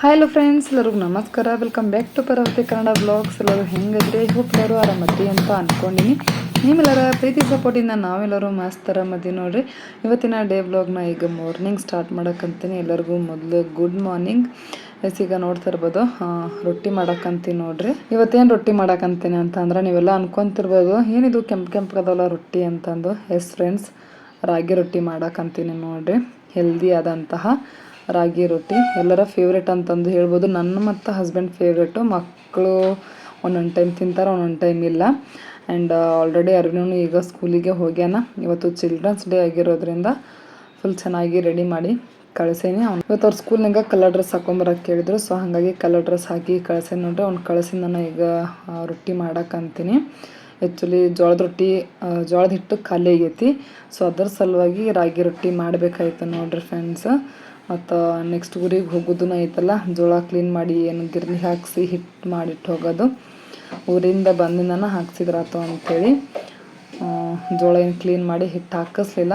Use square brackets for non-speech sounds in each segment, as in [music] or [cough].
Hi hello friends ಎಲ್ಲರಿಗೂ ನಮಸ್ಕಾರ. Welcome back to Parvati Kannada blogs ಎಲ್ಲರೂ ಹೆಂಗಿದ್ರೆ? ಹೋಪ್ ಎಲ್ಲರೂ ಅಂತ ಅಂದ್ಕೊಂಡಿನಿ ನಿಮ್ಮೆಲ್ಲರ ಪ್ರೀತಿ ಸಪೋರ್ಟಿಂದ ನಾವೆಲ್ಲರೂ ಮಸ್ತ್ ಆರಾಮದಿ ನೋಡ್ರಿ. ಇವತ್ತಿನ ಡೇ ಬ್ಲಾಗ್ನ ಈಗ ಮಾರ್ನಿಂಗ್ ಸ್ಟಾರ್ಟ್ ಮಾಡೋಕ್ಕಂತೀನಿ ಎಲ್ಲರಿಗೂ ಮೊದಲು ಗುಡ್ ಮಾರ್ನಿಂಗ್ ಎಸ್, ಈಗ ನೋಡ್ತಾ ಇರ್ಬೋದು ರೊಟ್ಟಿ ಮಾಡಕ್ಕಂತೀನಿ ನೋಡ್ರಿ. ಇವತ್ತೇನು ರೊಟ್ಟಿ ಮಾಡಕ್ಕಂತೀನಿ ಅಂತ ಅಂದ್ರೆ ನೀವೆಲ್ಲ ಅನ್ಕೊಂತಿರ್ಬೋದು. ಏನಿದು ಕೆಂಪು ಕೆಂಪು ಅದಲ್ಲ ರೊಟ್ಟಿ ಅಂತಂದು. ಎಸ್ ಫ್ರೆಂಡ್ಸ್ ರಾಗಿ ರೊಟ್ಟಿ ಮಾಡಕ್ಕಂತೀನಿ ನೋಡ್ರಿ. ಹೆಲ್ದಿ ಆದಂತಹ ರಾಗಿ ರೊಟ್ಟಿ, ಎಲ್ಲರ ಫೇವ್ರೇಟ್ ಅಂತಂದು ಹೇಳ್ಬೋದು. ನನ್ನ ಮತ್ತು ಹಸ್ಬೆಂಡ್ ಫೇವ್ರೇಟು ಮಕ್ಕಳು ಒಂದೊಂದು ಟೈಮ್ ತಿಂತಾರೆ, ಒಂದೊಂದು ಟೈಮ್ ಇಲ್ಲ. ಆ್ಯಂಡ್ ಆಲ್ರೆಡಿ ಅರ್ವಿನೂ ಈಗ ಸ್ಕೂಲಿಗೆ ಹೋಗ್ಯಾನ. ಇವತ್ತು ಚಿಲ್ಡ್ರನ್ಸ್ ಡೇ ಆಗಿರೋದ್ರಿಂದ ಫುಲ್ ಚೆನ್ನಾಗಿ ರೆಡಿ ಮಾಡಿ ಕಳಿಸೇನಿ. ಅವ್ನು ಇವತ್ತು ಅವ್ರ ಸ್ಕೂಲ್ನಾಗ ಕಲರ್ ಡ್ರೆಸ್ ಹಾಕೊಂಬರಕ್ಕೆ ಕೇಳಿದ್ರು. ಸೊ ಹಾಗಾಗಿ ಕಲರ್ ಡ್ರೆಸ್ ಹಾಕಿ ಕಳ್ಸೇನಿ ನೋಡ್ರಿ. ಅವ್ನು ಕಳಿಸಿ ನಾನು ಈಗ ರೊಟ್ಟಿ ಮಾಡಕ್ಕಂತೀನಿ ಆ್ಯಕ್ಚುಲಿ ಜೋಳದ ರೊಟ್ಟಿ ಜೋಳದ ಹಿಟ್ಟು ಖಾಲಿ ಆಗೈತಿ. ಸೊ ಅದರ ಸಲುವಾಗಿ ರಾಗಿ ರೊಟ್ಟಿ ಮಾಡಬೇಕಾಯ್ತು ನೋಡ್ರಿ ಫ್ರೆಂಡ್ಸ್ ಮತ್ತು ನೆಕ್ಸ್ಟ್ ಊರಿಗೆ ಹೋಗೋದು ಐತಲ್ಲ, ಜೋಳ ಕ್ಲೀನ್ ಮಾಡಿ ಏನು ಗಿರ್ನಿ ಹಾಕಿಸಿ ಹಿಟ್ಟು ಮಾಡಿಟ್ಟು ಹೋಗೋದು. ಊರಿಂದ ಬಂದಿಂದನ ಹಾಕ್ಸಿದ್ರಾತು ಅಂಥೇಳಿ ಜೋಳ ಏನು ಕ್ಲೀನ್ ಮಾಡಿ ಹಿಟ್ಟು ಹಾಕಿಸ್ಲಿಲ್ಲ.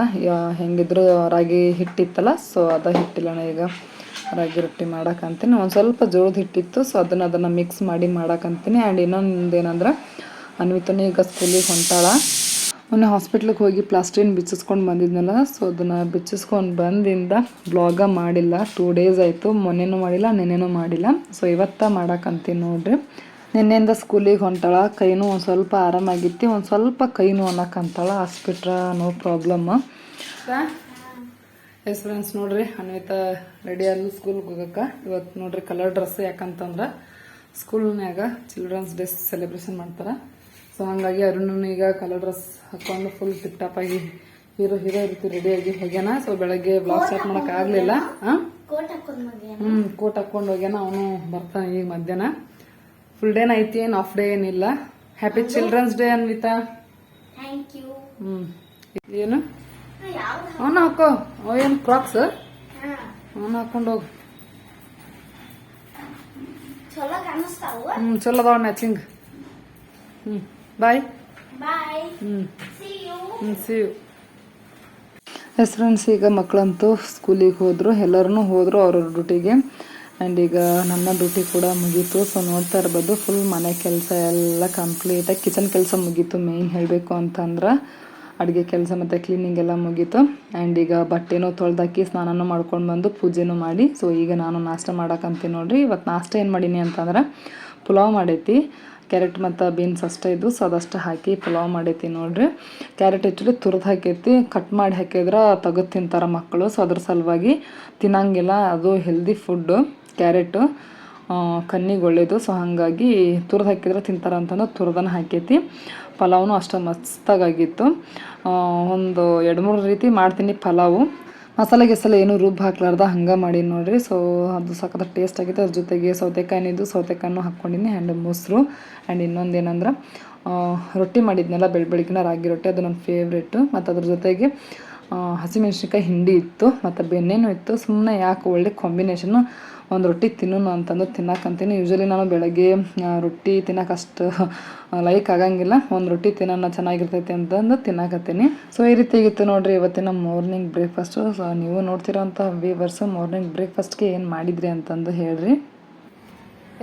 ಹೆಂಗಿದ್ರು ರಾಗಿ ಹಿಟ್ಟಿತ್ತಲ್ಲ ಸೊ ಅದ ಹಿಟ್ಟಿಲ್ಲಣ ಈಗ. ರಾಗಿ ರೊಟ್ಟಿ ಮಾಡಕ್ಕಂತೀನಿ ಒಂದು ಸ್ವಲ್ಪ ಜೋಳದ ಹಿಟ್ಟಿತ್ತು ಸೊ ಅದನ್ನು ಅದನ್ನು ಮಿಕ್ಸ್ ಮಾಡಿ ಮಾಡಕ್ಕಂತೀನಿ ಆ್ಯಂಡ್ ಇನ್ನೊಂದು ಏನಂದ್ರೆ, ಅನ್ವಿತನು ಈಗ ಸ್ಕೂಲಿಗೆ ಹೊಂಟಾಳ. ಮೊನ್ನೆ ಹಾಸ್ಪಿಟ್ಲಿಗೆ ಹೋಗಿ ಪ್ಲಾಸ್ಟ್ರಿನ್ ಬಿಚ್ಚಿಸ್ಕೊಂಡು ಬಂದಿದ್ನಲ್ಲ ಸೊ ಅದನ್ನು ಬಿಚ್ಚಿಸ್ಕೊಂಡು ಬಂದಿಂದ ಬ್ಲಾಗ ಮಾಡಿಲ್ಲ. ಟೂ ಡೇಸ್ ಆಯಿತು, ಮೊನ್ನೆನೂ ಮಾಡಿಲ್ಲ, ನೆನ್ನೆನೂ ಮಾಡಿಲ್ಲ. ಸೊ ಇವತ್ತ ಮಾಡಕ್ಕಂತೀನಿ ನೋಡ್ರಿ. ನಿನ್ನೆಯಿಂದ ಸ್ಕೂಲಿಗೆ ಹೊಂಟಾಳ, ಕೈನೂ ಒಂದು ಸ್ವಲ್ಪ ಆರಾಮಾಗಿತ್ತು, ಒಂದು ಸ್ವಲ್ಪ ಕೈನೂ ಅನ್ನಕ್ಕಂತಾಳ ಹಾಸ್ಪಿಟ್ರ ನೋ ಪ್ರಾಬ್ಲಮ್ ಎಸ್ ಫ್ರೆಂಡ್ಸ್ ನೋಡ್ರಿ, ಅನ್ವಿತಾ ರೆಡಿ ಆದ್ಲು ಸ್ಕೂಲ್ಗೆ ಹೋಗಕ್ಕೆ. ಇವತ್ತು ನೋಡ್ರಿ ಕಲರ್ ಡ್ರೆಸ್ ಯಾಕಂತಂದ್ರೆ ಸ್ಕೂಲ್ನ್ಯಾಗ ಚಿಲ್ಡ್ರನ್ಸ್ ಡೇ ಸೆಲೆಬ್ರೇಷನ್ ಮಾಡ್ತಾರೆ. ಸೊ ಹಾಗಾಗಿ ಅರುಣನ ಈಗ ಕಲರ್ ಡ್ರೆಸ್ ಹಾಕೊಂಡು ಫುಲ್ ಟಿಪ್ ಟಾಪ್ ಆಗಿ ಹೀರೋ ಹೀರೋ ರೀತಿ ರೆಡಿಯಾಗಿ ಹೋಗ್ಯಾನ. ಸೊ ಬೆಳಗ್ಗೆ ಬ್ಲಾಗ್ ಸ್ಟಾರ್ಟ್ ಮಾಡಕ್ ಆಗ್ಲಿಲ್ಲ ಹ್ಮ್ ಕೋಟ್ ಹಾಕೊಂಡು ಹೋಗ್ಯಾನ. ಅವನು ಬರ್ತಾನೆ ಈಗ ಮಧ್ಯಾಹ್ನ. ಫುಲ್ ಡೇನ ಐತಿ ಏನ್ ಆಫ್ ಡೇ ಏನಿಲ್ಲ. Happy children's day Anvita. ಹ್ಮ್. ಏನು? ಅವನ ಹಾಕೋ. ಏನು ಕ್ರಾಕ್ಸ್ ಅವನು ಹಾಕೊಂಡು ಹೋಗು. ಹ್ಮ್ ಚಲೋ ಅದಾವ matching hmm. Bye see you see you yes friends ಈಗ ಮಕ್ಕಳಂತೂ ಸ್ಕೂಲಿಗೆ ಹೋದರು ಎಲ್ಲರೂ ಹೋದರು ಅವ್ರವ್ರ ಡ್ಯೂಟಿಗೆ. ಆ್ಯಂಡ್ ಈಗ ನನ್ನ ಡ್ಯೂಟಿ ಕೂಡ ಮುಗೀತು ಸೊ ನೋಡ್ತಾ ಇರ್ಬೋದು ಫುಲ್ ಮನೆ ಕೆಲಸ ಎಲ್ಲ ಕಂಪ್ಲೀಟಾಗಿ ಕಿಚನ್ ಕೆಲಸ ಮುಗೀತು ಮೇಯ್ನ್ ಹೇಳಬೇಕು ಅಂತಂದ್ರೆ. ಅಡುಗೆ ಕೆಲಸ ಮತ್ತು ಕ್ಲೀನಿಂಗ್ ಎಲ್ಲ ಮುಗೀತು. ಆ್ಯಂಡ್ ಈಗ ಬಟ್ಟೆನೂ ತೊಳೆದಾಕಿ ಸ್ನಾನನೂ ಮಾಡ್ಕೊಂಡು ಬಂದು ಪೂಜೆನೂ ಮಾಡಿ. ಸೊ ಈಗ ನಾನು ನಾಷ್ಟ ಮಾಡೋಕ್ಕಂತೀನಿ ನೋಡಿರಿ ಇವತ್ತು ನಾಷ್ಟ ಏನು ಮಾಡೀನಿ ಅಂತಂದ್ರೆ ಪುಲಾವ್ ಮಾಡೈತಿ. ಕ್ಯಾರೆಟ್ ಮತ್ತು ಬೀನ್ಸ್ ಅಷ್ಟೇ ಇದ್ದು, ಸೊ ಅದಷ್ಟು ಹಾಕಿ ಪಲಾವ್ ಮಾಡೈತಿ ನೋಡ್ರಿ. ಕ್ಯಾರೆಟ್ ಆ್ಯಕ್ಚುಲಿ ತುರಿದು ಹಾಕೈತಿ ಕಟ್ ಮಾಡಿ ಹಾಕಿದ್ರೆ ತೆಗೆದು ತಿಂತಾರೆ ಮಕ್ಕಳು, ಸೊ ಅದ್ರ ಸಲುವಾಗಿ ತಿನ್ನಂಗಿಲ್ಲ, ಅದು ಹೆಲ್ದಿ ಫುಡ್ಡು ಕ್ಯಾರೆಟು ಕಣ್ಣಿಗೆ ಒಳ್ಳೆಯದು ಸೊ ಹಾಗಾಗಿ ತುರ್ದು ಹಾಕಿದ್ರೆ ತಿಂತಾರೆ ಅಂತಂದು ತುರ್ದನ ಹಾಕೈತಿ. ಪಲಾವ್ನು ಅಷ್ಟು ಮಸ್ತಾಗಾಗಿತ್ತು ಒಂದು ಎರಡು ಮೂರು ರೀತಿ ಮಾಡ್ತೀನಿ ಪಲಾವು. ಮಸಾಲೆ ಗಿಸಾಲೆ ಏನು ರುಬ್ಬ ಹಾಕ್ಲಾರ್ದ, ಹಂಗೆ ಮಾಡಿ ನೋಡಿರಿ. ಸೊ ಅದು ಸಖತ್ ಟೇಸ್ಟ್ ಆಗಿತ್ತು. ಅದ್ರ ಜೊತೆಗೆ ಸೌತೆಕಾಯಿನಿದ್ದು ಸೌತೆಕಾಯನ್ನು ಹಾಕ್ಕೊಂಡಿನಿ. ಆ್ಯಂಡ್ ಮೊಸರು ಆ್ಯಂಡ್ ಇನ್ನೊಂದು ಏನಂದ್ರೆ ರೊಟ್ಟಿ ಮಾಡಿದ್ನೆಲ್ಲ, ಬೆಳ್ ರಾಗಿ ರೊಟ್ಟಿ. ಅದು ನನ್ನ ಫೇವ್ರೇಟು ಮತ್ತು ಅದ್ರ ಜೊತೆಗೆ ಹಸಿಮೆಣ್ಸಿನ್ಕಾಯಿ ಹಿಂಡಿ ಇತ್ತು, ಮತ್ತು ಬೆಣ್ಣೆನೂ ಇತ್ತು. ಸುಮ್ಮನೆ ಯಾಕೆ ಒಳ್ಳೆ ಕಾಂಬಿನೇಷನ್ನು ಒಂದು ರೊಟ್ಟಿ ತಿನ್ನೋಣ ಅಂತಂದು ತಿನ್ನಕ್ಕಂತೀನಿ ಯೂಶ್ವಲಿ ನಾನು ಬೆಳಗ್ಗೆ ರೊಟ್ಟಿ ತಿನ್ನಕ್ಕೆ ಅಷ್ಟು ಲೈಕ್ ಆಗಂಗಿಲ್ಲ. ಒಂದು ರೊಟ್ಟಿ ತಿನ್ನೋಣ ಚೆನ್ನಾಗಿರ್ತೈತಿ ಅಂತಂದು ತಿನ್ನಕತ್ತೀನಿ ಸೊ ಈ ರೀತಿ ಆಗಿತ್ತು ನೋಡ್ರಿ ಇವತ್ತಿನ ಮಾರ್ನಿಂಗ್ ಬ್ರೇಕ್ಫಾಸ್ಟು ಸೊ ನೀವು ನೋಡ್ತಿರೋಂಥ ವ್ಯೂವರ್ಸ್ ಮಾರ್ನಿಂಗ್ ಬ್ರೇಕ್ಫಾಸ್ಟ್ಗೆ ಏನು ಮಾಡಿದ್ರಿ ಅಂತಂದು ಹೇಳ್ರಿ.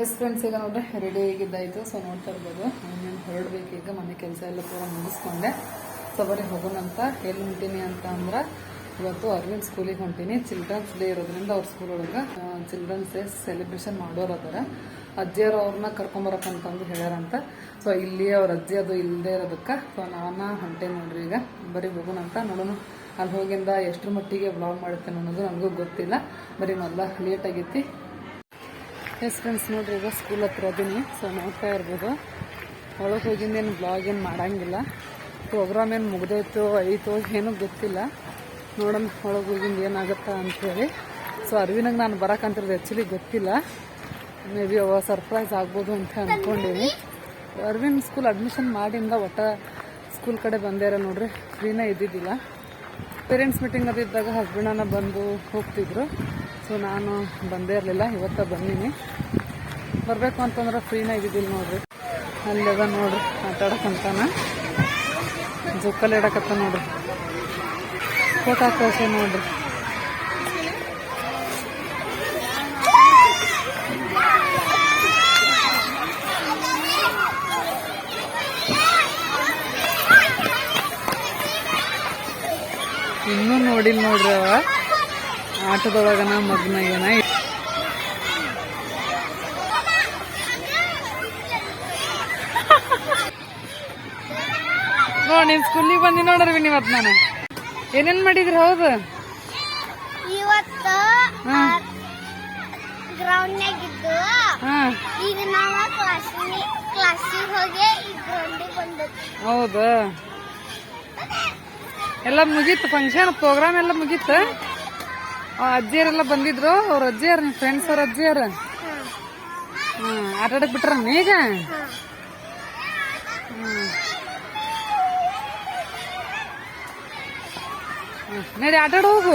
ಎಸ್ ಫ್ರೆಂಡ್ಸ್ ಈಗ ನೋಡ್ರಿ ರೆಡಿ ಆಗಿದ್ದಾಯಿತು. ಸೊ ನೋಡ್ತಾ ಇರ್ಬೋದು. ನಾನು ಹೊರಡ್ಬೇಕು ಈಗ, ಮನೆ ಕೆಲಸ ಎಲ್ಲ ಪೂರ ಮುಗಿಸ್ಕೊಂಡೆ. ಸೊ ಬರೀ ಹೋಗೋಣಂತ, ಎಲ್ಲಿ ಹೊಂಟೀನಿ ಅಂತ ಅಂದ್ರೆ ಇವತ್ತು ಅರವಿಂದ್ ಸ್ಕೂಲಿಗೆ ಹೊಂಟೀನಿ. ಚಿಲ್ಡ್ರನ್ಸ್ ಡೇ ಇರೋದ್ರಿಂದ ಅವ್ರ ಸ್ಕೂಲ್ ಒಳಗೆ ಚಿಲ್ಡ್ರನ್ಸ್ ಡೇ ಸೆಲೆಬ್ರೇಷನ್ ಮಾಡೋರು ಅದರ. ಅಜ್ಜಿಯರು ಅವ್ರನ್ನ ಕರ್ಕೊಂಬರಕ್ಕಂತಂದು ಹೇಳ್ಯಾರಂತ. ಸೊ ಇಲ್ಲಿ ಅವ್ರ ಅಜ್ಜಿ ಅದು ಇಲ್ಲದೆ ಇರೋದಕ್ಕೆ. ಸೊ ನಾನು ಹೊಂಟೆ ನೋಡ್ರಿ ಈಗ. ಬರೀ ಹೋಗೋಣಂತ ನೋಡೋಣ. ಅಲ್ಲಿ ಹೋಗಿಂದ ಎಷ್ಟರ ಮಟ್ಟಿಗೆ ಬ್ಲಾಗ್ ಮಾಡುತ್ತೇನೆ ಅನ್ನೋದು ನನಗೂ ಗೊತ್ತಿಲ್ಲ. ಬರೀ ಮೊದಲ ಲೇಟ್ ಆಗೈತಿ. ಎಸ್ ಫ್ರೆಂಡ್ಸ್ ನೋಡ್ರಿ ಈಗ ಸ್ಕೂಲ್ ಹತ್ರ ಅದೀನಿ ಸೊ ನೋಡ್ತಾ ಇರ್ಬೋದು. ಒಳಗೆ ಹೋಗಿಂದೇನು ಬ್ಲಾಗ್ ಏನು ಮಾಡಂಗಿಲ್ಲ. ಪ್ರೋಗ್ರಾಮ್ ಏನು ಮುಗ್ದೋಯ್ತು, ಐತೋ ಏನೂ ಗೊತ್ತಿಲ್ಲ. ನೋಡೋಣ ಒಳಗೆ ಹೋಗಿಂದ ಏನಾಗುತ್ತಾ ಅಂಥೇಳಿ. ಸೊ ಅರ್ವಿನಾಗ ನಾನು ಬರೋಕ್ಕಂತಿರೋದು ಆ್ಯಕ್ಚುಲಿ ಗೊತ್ತಿಲ್ಲ. ಮೇ ಬಿ ಅವ ಸರ್ಪ್ರೈಸ್ ಆಗ್ಬೋದು ಅಂತ ಅಂದ್ಕೊಂಡೀನಿ ಅರ್ವಿನ್ ಸ್ಕೂಲ್ ಅಡ್ಮಿಷನ್ ಮಾಡಿಂದ ಒಟ್ಟ ಸ್ಕೂಲ್ ಕಡೆ ಬಂದೇರ ನೋಡ್ರಿ ಫ್ರೀನೇ ಇದ್ದಿದ್ದಿಲ್ಲ. ಪೇರೆಂಟ್ಸ್ ಮೀಟಿಂಗ್ ಅದು ಇದ್ದಾಗ ಹಸ್ಬೆಂಡನ್ನ ಬಂದು ಹೋಗ್ತಿದ್ರು. ಸೊ ನಾನು ಬಂದೇ ಇರಲಿಲ್ಲ, ಇವತ್ತ ಬಂದೀನಿ. ಬರಬೇಕು ಅಂತಂದ್ರೆ ಫ್ರೀನೇ ಇದ್ದಿದ್ದಿಲ್ಲ ನೋಡ್ರಿ. ಅದ ನೋಡ್ರಿ, ಮಾತಾಡಕ್ಕಂತಾನ. ಜೋಕಲ್ಲಿ ಇಡಕತ್ತ ನೋಡ್ರಿ. ಫೋಟೋ ಹಾಕೋಸೆ ನೋಡ್ರಿ ಇನ್ನೂ ನೋಡಿಲ್ಲ ನೋಡ್ರಿ ಅವ ಆಟದೊಳಗನ ಮಗ್ನಾಗನ ನೋಡಿ ಸ್ಕೂಲಿಗೆ ಬಂದಿ ನೋಡ್ರಿ ನೀವು ನಾನು ಏನೇನ್ ಮಾಡಿದ್ರಿ? ಹೌದು. ಇವತ್ತು ಗ್ರೌಂಡ್ನಾಗ ಇದ್ದು ಈಗ ನಾವ ಕ್ಲಾಸಿಗೆ ಕ್ಲಾಸಿಗೆ ಹೋಗಿ ಈ ಗ್ರೌಂಡಿಗೆ ಬಂದದ್ದು. ಹೌದು. ಎಲ್ಲ ಮುಗೀತು ಫಂಕ್ಷನ್ ಪ್ರೋಗ್ರಾಮ್ ಎಲ್ಲ ಮುಗೀತು. ಅಜ್ಜಿಯರೆಲ್ಲ ಬಂದಿದ್ರು ಅವ್ರ ಅಜ್ಜಿಯರ್ ನಿಮ್ ಫ್ರೆಂಡ್ಸ್ ಅವ್ರ ಅಜ್ಜಿಯರ್. ಆಟ ಆಡಕ್ ಬಿಟ್ರ ಈಗ? ಹ್ಮ್. ನಡಿ ಆಟ ಹೋಗು.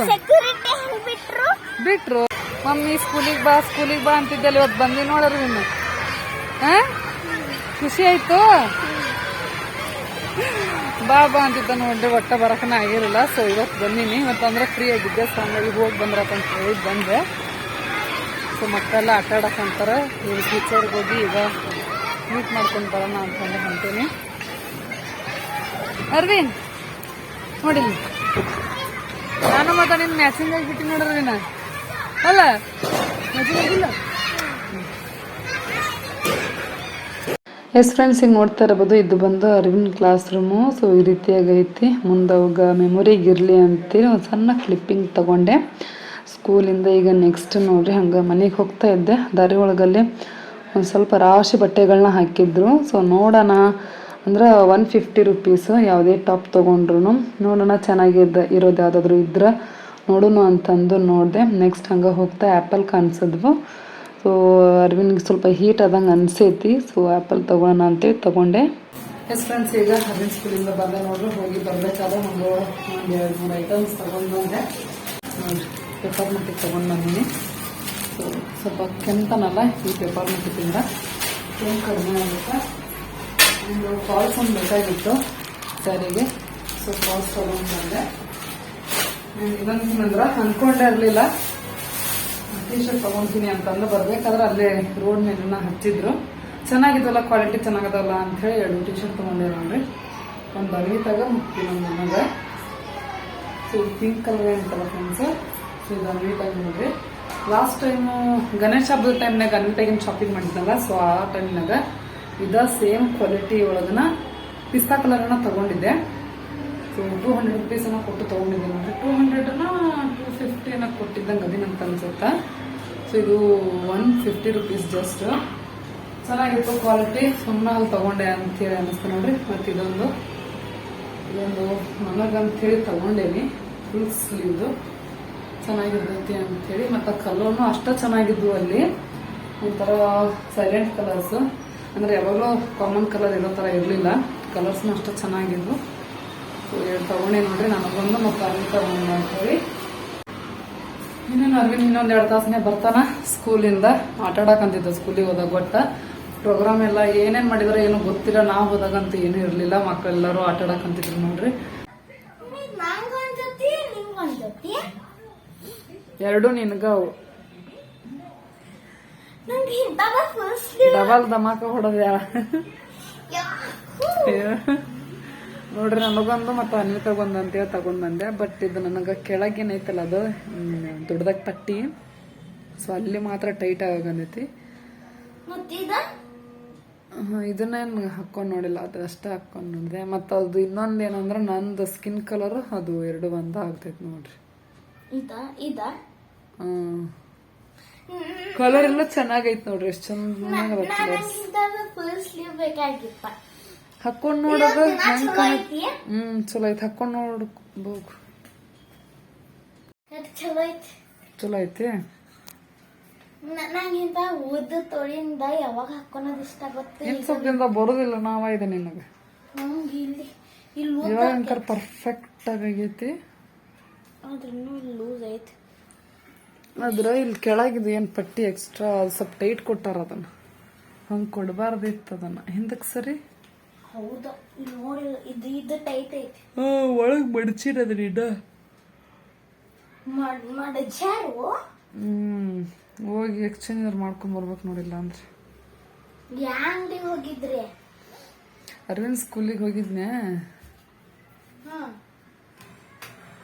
ಬಿಟ್ರು? ಮಮ್ಮಿ ಸ್ಕೂಲಿಗೆ ಬಾ ಸ್ಕೂಲಿಗೆ ಬಾ ಅಂತಿದ್ದಲ್ಲ ಇವತ್ತು ಬಂದಿ ನೋಡ್ರಿ ಇನ್ನು ಹಾ? ಖುಷಿ ಆಯ್ತು? ಬಾ ಬಾ ಅಂತಿದ್ದ ನೋಡ್ರಿ ಒಟ್ಟ ಬರಕನ ಆಗಿರಲಿಲ್ಲ ಸೊ ಇವತ್ತು ಬಂದೀನಿ. ಮತ್ತಂದ್ರೆ ಫ್ರೀ ಆಗಿದ್ದೆ. ಸೊ ಹಂಗಾಗಿ ಹೋಗಿ ಅಂತ ಹೇಳಿ ಬಂದೆ. ಸೊ ಮಕ್ಕಳೆಲ್ಲ ಆಟ ಆಡಕ್ಕಂತಾರೆ ಇವ್ರ ಇವ್ರು ಟೀಚರ್ಗೆ ಹೋಗಿ ಈಗ ಮೀಟ್ ಮಾಡ್ಕೊಂಡು ಬರೋಣ ಅಂತಂದ್ರೆ ಹೊಂಟೀನಿ. ಅರ್ವಿನ್ ನೋಡಿಲ್ಲ. ನಾನು ಮತ್ತೆ ನಿನ್ನ ಮ್ಯಾಚಿಂಗ್ ಆಗಿಬಿಟ್ಟು ನೋಡ್ರಿ ನಾ ಅಲ್ಲ? ಎಸ್ ಫ್ರೆಂಡ್ಸ್ ಈಗ ನೋಡ್ತಾ ಇರ್ಬೋದು, ಇದು ಬಂದು ಅರವಿಂದ್ ಕ್ಲಾಸ್ ರೂಮು ಸೊ ಈ ರೀತಿಯಾಗಿ ಐತಿ. ಮುಂದೆ ಅವಾಗ ಮೆಮೊರಿಗೆ ಇರಲಿ ಅಂತೇಳಿ ಒಂದು ಸಣ್ಣ ಕ್ಲಿಪ್ಪಿಂಗ್ ತಗೊಂಡೆ. ಸ್ಕೂಲಿಂದ ಈಗ ನೆಕ್ಸ್ಟ್ ನೋಡ್ರಿ, ಹಂಗೆ ಮನೆಗೆ ಹೋಗ್ತಾ ಇದ್ದೆ. ದಾರಿ ಒಳಗಲ್ಲಿ ಒಂದು ಸ್ವಲ್ಪ ರಾಶಿ ಬಟ್ಟೆಗಳನ್ನ ಹಾಕಿದ್ರು. ಸೊ ನೋಡೋಣ. ಅಂದ್ರೆ ಒನ್ ಫಿಫ್ಟಿ ರುಪೀಸ್ ಯಾವುದೇ ಟಾಪ್ ತೊಗೊಂಡ್ರು ನೋಡೋಣ, ಚೆನ್ನಾಗಿದ್ದ, ಇರೋದು ಯಾವುದಾದ್ರೂ ಇದ್ರೆ ನೋಡೋಣ ಅಂತಂದು ನೋಡಿದೆ. ನೆಕ್ಸ್ಟ್ ಹಂಗೆ ಹೋಗ್ತಾ ಆ್ಯಪಲ್ ಕಾಣಿಸಿದ್ವು. ಸೊ ಅರವಿಂದ್ಗೆ ಸ್ವಲ್ಪ ಹೀಟ್ ಆದಂಗೆ ಅನಿಸೈತಿ. ಸೊ ಆ್ಯಪಲ್ ತೊಗೊಳೋಣ ಅಂತೇಳಿ ತೊಗೊಂಡೆ. ಎಸ್ ಫ್ರೆಂಡ್ಸ್ ಈಗ ಅರವಿಂದ್ ಸ್ಕೂಲಿಂದ ಬಂದೆ ನೋಡ್ರಿ. ಹೋಗಿ ಬರಬೇಕಾದ್ರೆ ಒಂದು ಒಂದು ಎರಡು ಮೂರು ಐಟಮ್ಸ್ ತೊಗೊಂಡು ಬಂದೆ. ಪೇಪರ್ ಮಟ್ಟಿಗೆ ತೊಗೊಂಡು ಬಂದೀನಿ. ಸೊ ಸ್ವಲ್ಪ ಕೆಂಪನಲ್ಲ, ಈ ಪೇಪರ್ ಮಟ್ಟಿಯಿಂದ ಕೆಂಪು ಕಡಿಮೆ ಆಗುತ್ತೆ ಒಂದು ಫಾಲ್ಸ್ ಒಂದು ಬೇಕಾಗಿತ್ತು ಸ್ಯಾರಿಗೆ ಸೊ ಫಾಲ್ಸ್ ತೊಗೊಂಡು ಬಂದೆ. ಇನ್ನೊಂದು ಅನ್ಕೊಂಡೇ ಇರಲಿಲ್ಲ. ಟಿ ಶರ್ಟ್ ತಗೊಂತೀನಿ ಅಂತಂದು ಬರ್ಬೇಕಾದ್ರೆ ಅಲ್ಲೇ ರೋಡ್ ಮೇಲೆ ಹಚ್ಚಿದ್ರು ಚೆನ್ನಾಗಿದ್ದಲ್ಲ ಕ್ವಾಲಿಟಿ ಚೆನ್ನಾಗದಲ್ಲ ಅಂತ ಹೇಳಿ ಎರಡು ಟಿ ಶರ್ಟ್ ತಗೊಂಡೆ ನೋಡ್ರಿ. ಒಂದು ಅರ್ವಿತಾಗ ಇನ್ನೊಂದು ನನಗೆ. ಸೊ ಪಿಂಕ್ ಕಲರ್ ಏನಂತಲ್ಲ ಫ್ರೆಂಡ್ಸ್ ಸೊ ಇದು ಅನ್ವಿತಾಗ ನೋಡ್ರಿ. ಲಾಸ್ಟ್ ಟೈಮು ಗಣೇಶ ಹಬ್ಬದ ಟೈಮ್ನಾಗ ಅನ್ವಿತಾಗಿನ ಶಾಪಿಂಗ್ ಮಾಡಿದ್ನಲ್ಲ ಸೊ ಆ ಟೈಮ್ನಾಗ ಇದ ಸೇಮ್ ಕ್ವಾಲಿಟಿ ಒಳಗನ ಪಿಸ್ತಾ ಕಲರ್ನ ತಗೊಂಡಿದ್ದೆ. ಸೊ ಟೂ ಹಂಡ್ರೆಡ್ ರುಪೀಸ್ ಅನ್ನ ಕೊಟ್ಟು ತಗೊಂಡಿದ್ದೆ ನೋಡ್ರಿ ಟೂ ಹಂಡ್ರೆಡ್ನ ಟೂ ಫಿಫ್ಟಿನ ಕೊಟ್ಟಿದ್ದಂಗೆ ಅದಿನಂತ ಅನ್ಸುತ್ತಾ? ಸೊ ಇದು ಒನ್ ಫಿಫ್ಟಿ ರುಪೀಸ್ ಜಸ್ಟ್ ಚೆನ್ನಾಗಿತ್ತು ಕ್ವಾಲಿಟಿ ಸುಮ್ಮನೆ ಅಲ್ಲಿ ತಗೊಂಡೆ ಅಂತೇಳಿ ಅನಿಸ್ತು ನೋಡ್ರಿ. ಮತ್ತು ಇದೊಂದು ಇದೊಂದು ನನಗಂತೇಳಿ ತಗೊಂಡೇನಿ. ಫುಲ್ ಸ್ಲೀವ್ದು ಚೆನ್ನಾಗಿರ್ತೈತಿ ಅಂತೇಳಿ. ಮತ್ತು ಕಲರ್ನು ಅಷ್ಟ ಚೆನ್ನಾಗಿದ್ವು ಅಲ್ಲಿ. ಒಂಥರ ಸೈಲೆಂಟ್ ಕಲರ್ಸ್ ಅಂದ್ರೆ ಯಾವಾಗಲೂ ಕಾಮನ್ ಕಲರ್ ಇರೋ ಥರ ಇರಲಿಲ್ಲ. ಕಲರ್ಸ್ನೂ ಅಷ್ಟು ಚೆನ್ನಾಗಿದ್ವು. ಎರಡು ನೋಡಿರಿ ನನಗೊಂದು ಮತ್ತು ಅಲ್ಲಿ ತಗೊಂಡು ಅಂತೇಳಿ ಇನ್ನೇನು ಅರವಿಂದ್ ಇನ್ನೊಂದು ಎರಡು ತಾಸನೇ ಬರ್ತಾನ ಸ್ಕೂಲಿಂದ. ಆಟ ಆಡಕಂತಿದ್ದ ಸ್ಕೂಲಿಗೆ ಹೋದಾಗ ಒಟ್ಟ. ಪ್ರೋಗ್ರಾಮ್ ಎಲ್ಲ ಏನೇನು ಮಾಡಿದ್ರೆ ಏನು ಗೊತ್ತಿಲ್ಲ. ನಾವು ಹೋದಾಗಂತ ಏನೂ ಇರಲಿಲ್ಲ. ಮಕ್ಕಳೆಲ್ಲರೂ ಆಟ ಆಡಕಂತಿದ್ರು ನೋಡ್ರಿ. ಎರಡು ನಿನ್ಗವು ನಂಗೆ ಇಂಥವ ಫುಲ್ ಸ್ಲೀವ್ ಡಬಲ್ ಧಮಾಕ ಹೊಡೋದು ಯಾರ? ನೋಡ್ರಿ ನನಗೊಂದು ಮತ್ತು ಅನ್ವಿತಗೊಂದು ಅಂತೇಳಿ ತಗೊಂಡ್ ಬಂದೆ ಬಟ್ ಇದು ನನಗೆ ಕೆಳಗೇನೈತಲ್ಲ ಅದು ದೊಡ್ಡದಾಗ ಪಟ್ಟಿ ಸೊ ಅಲ್ಲಿ ಮಾತ್ರ ಟೈಟ್ ಆಗಂದೈತಿ ಇದನ್ನ ಹಾಕೊಂಡು ನೋಡಿಲ್ಲ ಅದು ಅಷ್ಟೇ ಹಾಕೊಂಡು ನೋಡಿದೆ ಮತ್ತು ಅದು ಇನ್ನೊಂದು ಏನಂದ್ರೆ ನಂದು ಸ್ಕಿನ್ ಕಲರ್ ಅದು ಎರಡು ಒಂದ ಆಗ್ತೈತಿ ನೋಡ್ರಿ. ಇದ ಕಲರ್ ಎಲ್ಲ ಚೆನ್ನಾಗೈತ್ ನೋಡ್ರಿ ಎಷ್ಟು ಚೆನ್ನಾಗಿ ಹಾಕೊಂಡ್ ನೋಡೋದು ಹೆಂಗ್ ಹ್ಮ್ ಚಲೋ ಐತಿ. ಹಾಕೊಂಡ್ ನೋಡ್ಬೋದು ಅದು ಚಲೋ ಐತಿ. ಚಲೋ ಐತಿ? ನ- ಉದ್ದ ತೊಳಿಂದ ಯಾವಾಗ ಹಾಕೊಳೋದು ಇಷ್ಟ ಗೊತ್ತ ಏನ್ ಸ್ವಲ್ಪದಿಂದ ಬರೋದಿಲ್ಲ ನಾವ ಇದೆ ನಿನಗೆ. ನಂಗೆ ಇಲ್ಲಿ ಇಲ್ಲಿ ಪರ್ಫೆಕ್ಟ್ ಆಗೈತಿ. ಆದ್ರೂ ಲೂಸ್ ಐತಿ. ಆದ್ರ ಇಲ್ಲಿ ಕೆಳಗಿದು ಏನ್ ಪಟ್ಟಿ ಎಕ್ಸ್ಟ್ರಾ ಸ್ವಲ್ಪ ಟೈಟ್ ಕೊಟ್ಟಾರ ಅದನ್ನ. ಹಂಗೆ ಕೊಡಬಾರ್ದಿತ್ತು ಅದನ್ನ. ಹಿಂದಕ್ಕೆ ಸರಿ? ಹೌದಾ. ನೋಡಿ ಇದು ಇದು ಟೈಟ್ ಐತಿ. ಒಳಗ್ ಮಾಡ್ ಮಾಡಜ್ಜಾರು ಹ್ಞೂ ಹೋಗಿ ಎಕ್ಸ್ಚೇಂಜ್ ಮಾಡ್ಕೊಂಡ್ ಬರ್ಬೇಕು ನೋಡಿಲ್ಲ ಅಂದ್ರೆ. ಯಾ ಅಂಗಡಿಗೆ ಹೋಗಿದ್ರಿ? ಅರವಿಂದ್ ಸ್ಕೂಲಿಗೆ ಹೋಗಿದ್ನೇ ಹಾ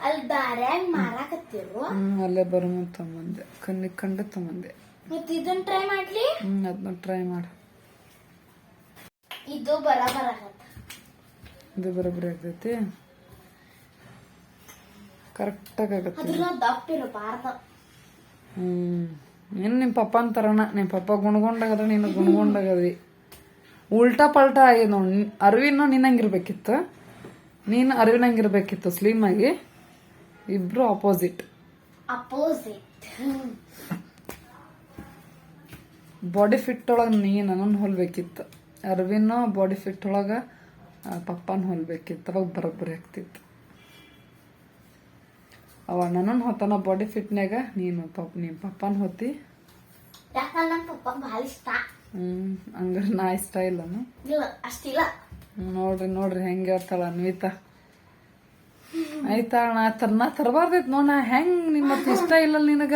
ಅಲ್ಲಿ ದಾರ್ಯಾಗ ಮಾರಾಕತ್ತಿರು. ಹ್ಮ್ ಅಲ್ಲೇ ಬರೋಣ ತಗೊಂಬಂದೆ ಕಣ್ಣಿಗೆ ಕಂಡು ತಗೊಂಬಂದೆ ಮತ್ ಇದನ್ನ ಟ್ರೈ ಮಾಡ್ಲಿ? ಹ್ಮ್ ಅದನ್ನ ಟ್ರೈ ಮಾಡು. ಇದು ಬರಬರ ಆಗತ್ತ. ಇದು ಬರೋಬ್ಬರಿ ಆಗ್ತೈತಿ? ಕರೆಕ್ಟಾಗಿ ಆಗತ್ತೆ ಅದ್ರ ದಪ್ಪ ಇರಬಾರ್ದ. ಹ್ಮ್ ಏನು ನಿಮ್ಮ ಪಪ್ಪ ಅಂತಾರಣ ನಿಮ್ಮ ಪಪ್ಪ ಗುಣ್ಗೊಂಡಾಗದ ನೀನು ಗುಣ್ಗೊಂಡಾಗದಿ ಉಲ್ಟಾ ಪಲ್ಟಾ ಆಗಿದೆ ನೋಡಿ ಅರವಿನ ನಿನ್ನಂಗಿರ್ಬೇಕಿತ್ತು ನೀನು ಅರವಿನಂಗಿರ್ಬೇಕಿತ್ತು ಸ್ಲಿಮ್ ಆಗಿ. ಇಬ್ರು ಅಪೋಸಿಟ್ ಅಪೋಸಿಟ್ ಬಾಡಿ ಫಿಟ್ ಒಳಗ ನೀ ನನ್ನ ಹೊಲ್ಬೇಕಿತ್ತು. ಅರವಿನ ಬಾಡಿ ಫಿಟ್ ಒಳಗ ಪಪ್ಪನ ಹೊಲ್ಬೇಕಿತ್ತು. ಅವಾಗ ಬರೋಬ್ಬರಿ ಆಗ್ತಿತ್ತು. ಅವ ನನ್ನ ಹೊತ್ತಾನ ಬಾಡಿ ಫಿಟ್ನ್ಯಾಗ ನೀನು ಪಪ್ಪ ನಿಮ್ಮ ಪಪ್ಪನ ಹೊತ್ತಿ. ಹ್ಮ್ ಹಂಗಾರೆ ನಾ ಇಷ್ಟ ಇಲ್ಲನು? ನೋಡ್ರಿ ನೋಡ್ರಿ ಹೆಂಗ ಹೇಳ್ತಾಳ ಅನ್ವಿತಾ. ಆಯ್ತಾ ಅಣ್ಣ ತರ ನಾ ತರಬಾರ್ದೈತ್ ನೋಡ್ ನಾ ಹೆಂಗ್ ನಿಮ್ಮ ಮತ್ತೆ ಇಷ್ಟ ಇಲ್ಲ ನಿನಗ?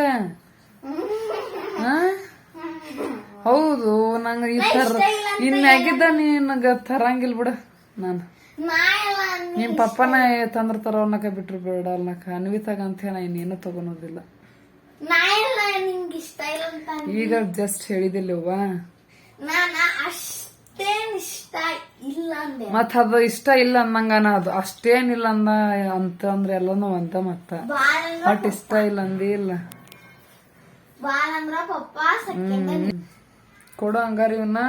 ಹೌದು ನಂಗ ಈ ತರ ಇನ್ ಮ್ಯಾಗಿದ್ದ ನಿನಗ ತರಂಗಿಲ್ ಬಿಡ ನಾನು. ನಾ ಎಲ್ಲ ಅಂದ್- ನಿಮ್ ಪಪ್ಪನ ತಂದ್ರ ತರ ಅನ್ನಕ ಬಿಟ್ರು ಬೇಡ ಅನ್ನಕ ಅನ್ವಿತಾಗ ಅಂತ ಏನ ಇನ್ನೇನು ತಗೊಳೋದಿಲ್ಲ. ಈಗ ಜಸ್ಟ್ ಹೇಳಿದಿಲ್ಲವ್ವ. ಅಷ್ಟೇನ್ ಇಷ್ಟ ಇಲ್ಲ ಅಂದೆ ಮತ್ ಅದು ಇಷ್ಟ ಇಲ್ಲ ಅನ್ನಂಗನ ಅದು ಅಷ್ಟೇನಿಲ್ಲ ಅಂದ ಅಂತ ಅಂದ್ರೆ ಎಲ್ಲನೂ ಅಂತ ಮತ್ತ. ಬಾಳ ಅಂದ್ರ ಬಟ್ ಇಷ್ಟ ಇಲ್ಲ ಅಂದಿ ಇಲ್ಲ. ಬಾಳ ಅಂದ್ರ ಪಪ್ಪ ಸೆಕೆಂಡ್ ಕೊಡು ಹಂಗಾರ ಇವನ್ನ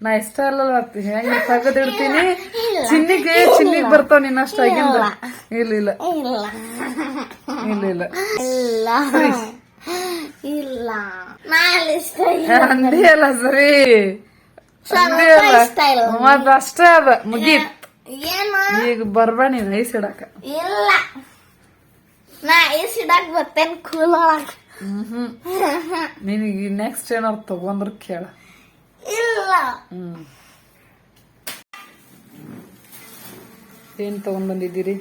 ನಾ ಇಷ್ಟ ಇಲ್ಲ ಹೆಂಗ್ ತೆಗೆದಿಡ್ತೀನಿ ಚಿನ್ನಿಗೆ ಚಿನ್ನಿಗೆ ಬರ್ತಾವ ನಿನ್ನ ಅಷ್ಟ ಆಗಿಲ್ಲ ಇಲ್ಲ. ಇಲ್ಲ ಇಲ್ಲ. ಇಲ್ಲ. ಇಲ್ಲ ಇಲ್ಲ. ಇಷ್ಟ ಇಲ್ಲ. ಅಂದಿ ಅಲ್ಲ ಸರಿ. ಅಂದಿ ಸ್ವಲ್ಪ ಅಲ್ಲ. ಇಷ್ಟ ಇಲ್ಲ ಮತ್ ಅಷ್ಟೇ ಅದ. ಮುಗೀತ್. ಏನು? ಈಗ ಬರ್ಬಾಣಿ ಐಸ್ ಇಡಾಕ. ಇಲ್ಲ. ನಾ ಐಸ್ ಇಡಾಕ್ ಬರ್ತೇನೆ ಕೂಲ್ ಒಳಗ. [laughs] ನಿನಗೆ ನೆಕ್ಸ್ಟ್ ಏನಾರು ತಗೊಂಡ್ರ ಕೇಳ. ಇಲ್ಲ. ಏನ್ ತಗೊಂಡ್ ಬಂದಿದ್ದೀರಿ?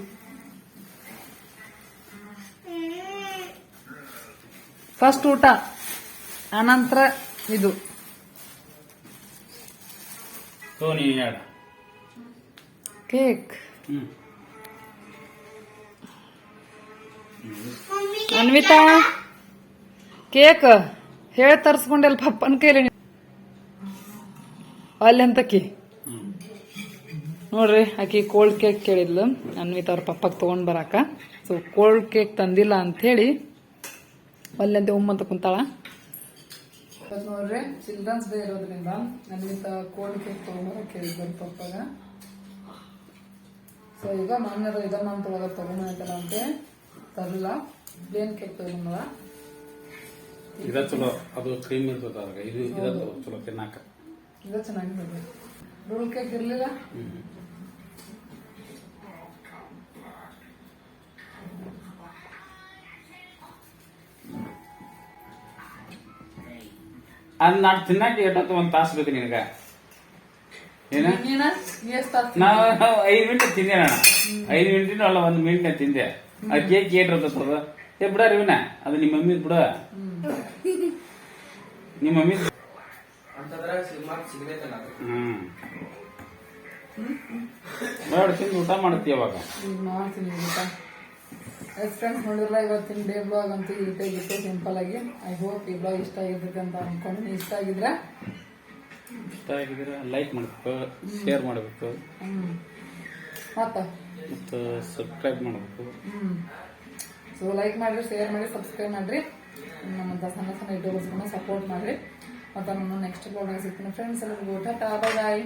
ಫಸ್ಟ್ ಊಟ. ಅನಂತರ ಇದು. ತೋ ನೀ ಹೇಳ. ಕೇಕ್. ಹ್ಮ್. ಅನ್ವಿತಾ ಕೇಕ್ ಹೇಳ ತರ್ಸ್ಕೊಂಡೆಲ್ ಪಪ್ಪನ ಕೈಲಿ ಅಲ್ಲಿ ಅಂತಕಿ ನೋಡ್ರಿ ಆಕಿ ಕೋಲ್ಡ್ ಕೇಕ್ ಕೇಳಿದ್ಲು. ಅನ್ವಿತಾ ಅವ್ರ ಪಪ್ಪಗೆ ತಗೊಂಡ್ ಬರಾಕ. ಸೊ ಕೋಲ್ಡ್ ಕೇಕ್ ತಂದಿಲ್ಲ ಅಂತ ಹೇಳಿ ಅಲ್ಲಂತ ಉಮ್ಮಂತ ಕುಂತಾಳ. ನೋಡ್ರಿ ಚಿಲ್ಡ್ರನ್ಸ್ ಡೇ ಇರೋದ್ರಿಂದ ನನ್ನಿಂತ ಕೋಲ್ಡ್ ಕೇಕ್ ತೊಗೊಂಡ್ರೆ ಕೇಳಿದ್ರು ಪಪ್ಪಾಗ. ಸೊ ಈಗ ಮಾನ್ಯದ ಇದನ್ನ ಅಂತ ಒಳಗೆ ತಗೊಂಡ್ಬಂತಲ್ಲ ಅಂತೆ? ತರಲ್ಲ ಪ್ಲೇನ್ ಕೇಕ್ ತಗೊಂಡ ಇದ ಚಲೋ ಅದು ಕ್ರೀಮ್ ಇರ್ತದ ಅದ್ರಾಗ ಇದು ಇದ ಚಲೋ ತಿನ್ನಾಕ. ಇದು ಚೆನ್ನಾಗಿರ್ತದೆ. ರೂಲ್ ಕೇಕ್ ಇರ್ಲಿಲ್ಲ? ಅದ್ ನಾನ್ ತಿನ್ನಾಕ ಎಷ್ಟೊತ್ತು ಒಂದ್ ತಾಸು ಬೇಕು ನಿನಗ. ಏನ? ನೀನ ನೀ ಎಷ್ಟ್ ಐದು ಮಿನಿಟ್ ತಿಂದೆ ನಾನು. ಐದ್ ಮಿನಿಟ್ ಅಲ್ಲ ಒಂದ್ ಮಿನಿಟ್ ತಿಂದೆ. ಆ ಕೇಕ್ ಏಟ್ರದ ಇರ್ತದ ಏ ಬಿಡ ರೀವಿನ ಅದು ನಿಮ್ಮ ಮಮ್ಮಿ ಬಿಡ. ನಿಮ್ಮ ಮಮ್ಮಿ ಹ್ಮ್. ಬೇಡ ತಿಂದು ಊಟ ಮಾಡುತ್ತಿ ಅವಾಗ. ಈಗ ಮಾಡ್ತೀನಿ ಊಟ. ಎಸ್ ಫ್ರೆಂಡ್ಸ್ ನೋಡಿರಲ್ಲ ಇವತ್ತಿನ ಡೇ ಬ್ಲಾಗ್ ಅಂತೂ ಇರುತ್ತೆ ಇರುತ್ತೆ ಸಿಂಪಲ್ ಆಗಿ. ಐ ಹೋಪ್ ಈ ಬ್ಲಾಗ್ ಇಷ್ಟ ಆಗಿರ್ತೈತೆ ಅಂತ ಅನ್ಕೊಂಡು ಇಷ್ಟ ಆಗಿದ್ರೆ ಇಷ್ಟ ಆಗಿದ್ರೆ ಲೈಕ್ ಮಾಡಬೇಕು ಶೇರ್ ಮಾಡಬೇಕು. ಮತ್ತೆ? ಮತ್ತ ಸಬ್ಸ್ಕ್ರೈಬ್ ಮಾಡಬೇಕು. ಸೊ ಲೈಕ್ ಮಾಡಿರಿ ಶೇರ್ ಮಾಡಿ ಸಬ್ಸ್ಕ್ರೈಬ್ ಮಾಡಿರಿ. ನಮ್ಮಂಥ ಸಣ್ಣ ಸಣ್ಣ ಯೂಟ್ಯೂಬರ್ಸ್ಗಳನ್ನ ಸಪೋರ್ಟ್ ಮಾಡಿರಿ. ಮತ್ತೆ ನಾನು ನೆಕ್ಸ್ಟ್ ಬ್ಲಾಗ್ ಸಿಗ್ತೀನಿ. ಫ್ರೆಂಡ್ಸ್ ಎಲ್ಲರಿಗೂ ಟಾಟಾ ಬಾಯ್ ಬಾಯ್